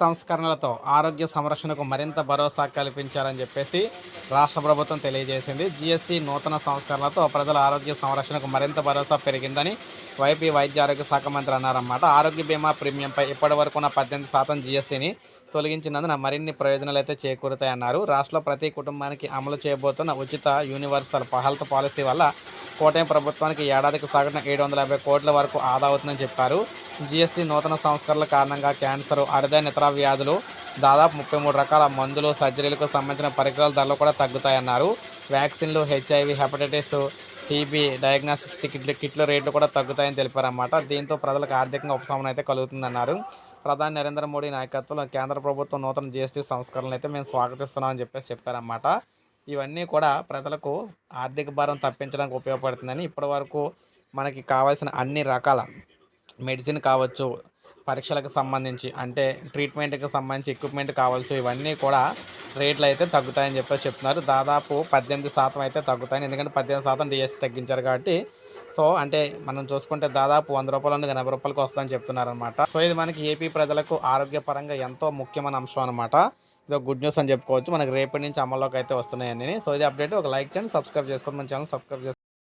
సంస్కరణలతో ఆరోగ్య సంరక్షణకు మరింత భరోసా కల్పించాలని చెప్పేసి రాష్ట్ర ప్రభుత్వం తెలియజేసింది. జీఎస్టీ నూతన సంస్కరణలతో ప్రజల ఆరోగ్య సంరక్షణకు మరింత భరోసా పెరిగిందని వైపీ వైద్య ఆరోగ్య శాఖ మంత్రి అన్నారన్నమాట. ఆరోగ్య బీమా ప్రీమియంపై ఇప్పటి వరకు ఉన్న పద్దెనిమిది శాతం జీఎస్టీని తొలగించినందున మరిన్ని ప్రయోజనాలు అయితే చేకూరుతాయన్నారు. రాష్ట్రంలో ప్రతి కుటుంబానికి అమలు చేయబోతున్న ఉచిత యూనివర్సల్ హెల్త్ పాలసీ వల్ల కోటయం ప్రభుత్వానికి ఏడాదికి సగటున ఏడు వందల యాభై కోట్ల వరకు ఆదా అవుతుందని చెప్పారు. జీఎస్టీ నూతన సంస్కరణల కారణంగా క్యాన్సర్ అరుదైన ఇతర వ్యాధులు దాదాపు ముప్పై మూడు రకాల మందులు సర్జరీలకు సంబంధించిన పరికరాల ధరలు కూడా తగ్గుతాయన్నారు. వ్యాక్సిన్లు హెచ్ఐవి హెపటైటిస్ టీబీ డయాగ్నోస్టిక్ కిట్లు కిట్ల రేట్లు కూడా తగ్గుతాయని తెలిపారన్నమాట. దీంతో ప్రజలకు ఆర్థికంగా ఉపశమనం అయితే కలుగుతుందన్నారు. ప్రధాని నరేంద్ర మోడీ నాయకత్వంలో కేంద్ర ప్రభుత్వం నూతన జీఎస్టీ సంస్కరణలు అయితే మేము స్వాగతిస్తున్నామని చెప్పేసి చెప్పారన్నమాట. ఇవన్నీ కూడా ప్రజలకు ఆర్థిక భారం తప్పించడానికి ఉపయోగపడుతుందని ఇప్పటి వరకు మనకి కావాల్సిన అన్ని రకాల మెడిసిన్ కావచ్చు పరీక్షలకు సంబంధించి అంటే ట్రీట్మెంట్కి సంబంధించి ఎక్విప్మెంట్ కావచ్చు ఇవన్నీ కూడా రేట్లు అయితే తగ్గుతాయని చెప్పేసి చెప్తున్నారు. దాదాపు పద్దెనిమిది శాతం అయితే తగ్గుతాయని ఎందుకంటే పద్దెనిమిది శాతం డిఎస్సి తగ్గించారు కాబట్టి. సో అంటే మనం చూసుకుంటే దాదాపు వంద రూపాయల నుండి ఎనభై రూపాయలకు వస్తుందని చెప్తున్నారు అనమాట సో ఇది మనకి ఏపీ ప్రజలకు ఆరోగ్యపరంగా ఎంతో ముఖ్యమైన అంశం అనమాట ఇది గుడ్ న్యూస్ అని చెప్పుకోవచ్చు. మనకి రేపటి నుంచి అమల్లోకి అయితే వస్తున్నాయని సో ఇది అప్డేట్. ఒక లైక్ చేయండి సబ్స్క్రైబ్ చేసుకోండి. మన ఛానల్ సబ్స్క్రైబ్ చేసుకోండి